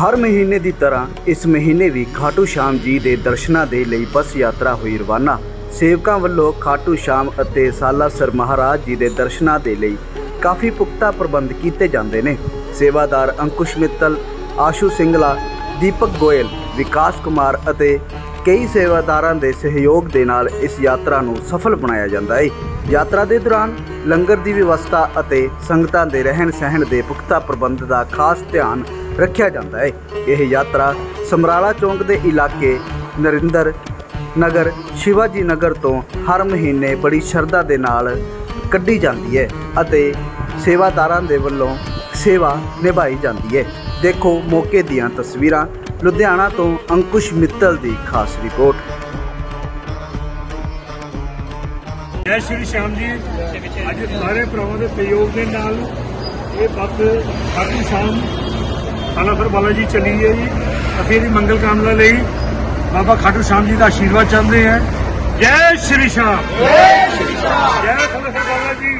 ਹਰ ਮਹੀਨੇ ਦੀ ਤਰ੍ਹਾਂ ਇਸ ਮਹੀਨੇ ਵੀ ਖਾਟੂ ਸ਼ਾਮ ਜੀ ਦੇ ਦਰਸ਼ਨਾਂ ਦੇ ਲਈ ਬੱਸ ਯਾਤਰਾ ਹੋਈ ਰਵਾਨਾ। ਸੇਵਕਾਂ ਵੱਲੋਂ ਖਾਟੂ ਸ਼ਾਮ ਅਤੇ ਸਾਲਾਸਰ ਮਹਾਰਾਜ ਜੀ ਦੇ ਦਰਸ਼ਨਾਂ ਦੇ ਲਈ ਕਾਫੀ ਪੁਖਤਾ ਪ੍ਰਬੰਧ ਕੀਤੇ ਜਾਂਦੇ ਨੇ। ਸੇਵਾਦਾਰ ਅੰਕੁਸ਼ ਮਿੱਤਲ, ਆਸ਼ੂ ਸਿੰਗਲਾ, ਦੀਪਕ ਗੋਇਲ, ਵਿਕਾਸ ਕੁਮਾਰ ਅਤੇ ਕਈ ਸੇਵਾਦਾਰਾਂ ਦੇ ਸਹਿਯੋਗ ਦੇ ਨਾਲ ਇਸ ਯਾਤਰਾ ਨੂੰ ਸਫਲ ਬਣਾਇਆ ਜਾਂਦਾ ਹੈ ਯਾਤਰਾ ਦੇ ਦੌਰਾਨ ਲੰਗਰ ਦੀ ਵਿਵਸਥਾ ਅਤੇ ਸੰਗਤਾਂ ਦੇ ਰਹਿਣ ਸਹਿਣ ਦੇ ਪੁਖਤਾ ਪ੍ਰਬੰਧ ਦਾ ਖਾਸ ਧਿਆਨ ਰੱਖਿਆ ਜਾਂਦਾ ਹੈ ਇਹ ਯਾਤਰਾ ਸਮਰਾਲਾ ਚੌਂਕ ਦੇ ਇਲਾਕੇ ਨਰਿੰਦਰ ਨਗਰ, ਸ਼ਿਵਾਜੀ ਨਗਰ ਤੋਂ ਹਰ ਮਹੀਨੇ ਬੜੀ ਸ਼ਰਧਾ ਦੇ ਨਾਲ ਕੱਢੀ ਜਾਂਦੀ ਹੈ ਅਤੇ ਸੇਵਾਦਾਰਾਂ ਦੇ ਵੱਲੋਂ ਸੇਵਾ ਨਿਭਾਈ ਜਾਂਦੀ ਹੈ ਦੇਖੋ ਮੌਕੇ ਦੀਆਂ ਤਸਵੀਰਾਂ। ਲੁਧਿਆਣਾ ਤੋਂ ਅੰਕੁਸ਼ ਮਿੱਤਲ ਦੀ ਖਾਸ ਰਿਪੋਰਟ। ਜੈ ਸ਼੍ਰੀ ਸ਼ਾਮ ਜੀ। ਅੱਜ ਸਾਰੇ ਭਰਾਵਾਂ ਦੇ ਸਹਿਯੋਗ ਦੇ ਨਾਲ ਇਹ ਬੱਸ ਸਾਡੀ ਸ਼ਾਮ ਖਾਲਾਸਰ ਬਾਲਾ ਜੀ ਚੱਲੀ ਹੈ ਜੀ। ਅਸੀਂ ਇਹਦੀ ਮੰਗਲ ਕਾਮਨਾ ਲਈ ਬਾਬਾ ਖਾਟੂ ਸ਼ਾਮ ਜੀ ਦਾ ਆਸ਼ੀਰਵਾਦ ਚਾਹੁੰਦੇ ਹਾਂ। ਜੈ ਸ਼੍ਰੀ ਸ਼ਾਮ। ਜੈ ਸ਼੍ਰੀ ਸ਼ਾਮ। ਜੈ ਖਾਲਾਸਰ ਬਾਲਾ ਜੀ।